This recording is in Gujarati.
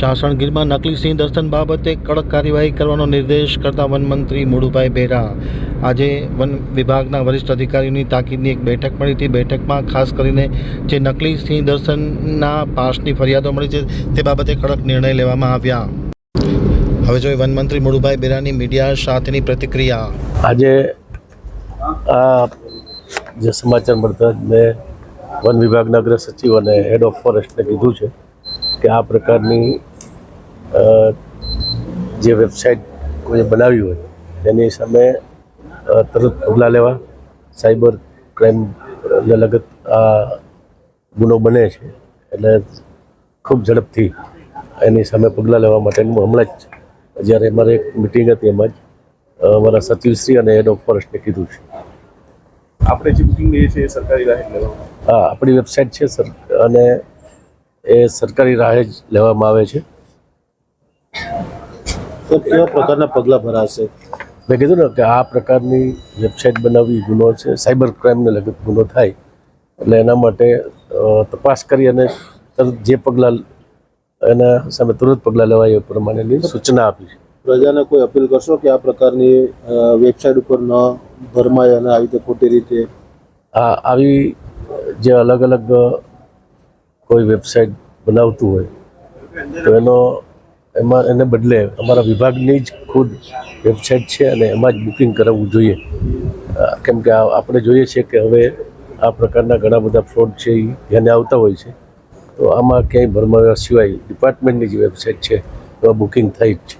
શાસણગીરમાં નકલી સિંહ દર્શન બાબતે કડક કાર્યવાહી કરવાનો નિર્દેશ કરતા વનમંત્રી મુળુભાઈ બેરા. આજે વન વિભાગના વરિષ્ઠ અધિકારીઓની તાકીદની એક બેઠક મળી હતી. બેઠકમાં ખાસ કરીને જે નકલી સિંહ દર્શનના પાસની ફરિયાદો મળી છે તે બાબતે કડક નિર્ણય લેવામાં આવ્યા. હવે જોઈએ વનમંત્રી મુળુભાઈ બેરાની મીડિયા સાથેની પ્રતિક્રિયા. આજે આ જે સમાચાર મળતા મેં વન વિભાગના અગ્ર સચિવ અને હેડ ઓફ ફોરેસ્ટને કીધું છે કે આ પ્રકારની જે વેબસાઇટ કોઈ બનાવી હોય તેની સામે તરત પગલાં લેવા. સાયબર ક્રાઇમને લગત આ ગુનો બને છે એટલે ખૂબ ઝડપથી એની સામે પગલાં લેવા માટેનું હમણાં જ જ્યારે અમારે એક મિટિંગ હતી એમાં જ અમારા સચિવશ્રી અને હેડ ઓફ ફોરેસ્ટને કીધું છે. આપણે જે બુકિંગ લઈએ છીએ સરકારી રાહે લેવામાં હા આપણી વેબસાઇટ છે સર અને એ સરકારી રાહે જ લેવામાં આવે છે. તો કેવા પ્રકારના પગલાં ભરાશે. મેં કીધું ને કે આ પ્રકારની વેબસાઇટ બનાવવી ગુનો છે સાયબર ક્રાઇમને લગત ગુનો થાય એટલે એના માટે તપાસ કરી અને તરત જે પગલાં એના સામે તુરંત પગલાં લેવાય એ પ્રમાણેની સૂચના આપી છે. પ્રજાને કોઈ અપીલ કરશો કે આ પ્રકારની વેબસાઇટ ઉપર ન ભરમાય અને આવી રીતે ખોટી રીતે? આ આવી જે અલગ અલગ કોઈ વેબસાઇટ બનાવતું હોય તો એનો એમાં એને બદલે અમારા વિભાગની જ ખુદ વેબસાઇટ છે અને એમાં જ બુકિંગ કરાવવું જોઈએ. કેમ કે આપણે જોઈએ છીએ કે હવે આ પ્રકારના ઘણા બધા ફ્રોડ છે એ ધ્યાને આવતા હોય છે. તો આમાં ક્યાંય ભરમાવ્યા સિવાય ડિપાર્ટમેન્ટની જે વેબસાઇટ છે, એમાં બુકિંગ થઈ જ છે.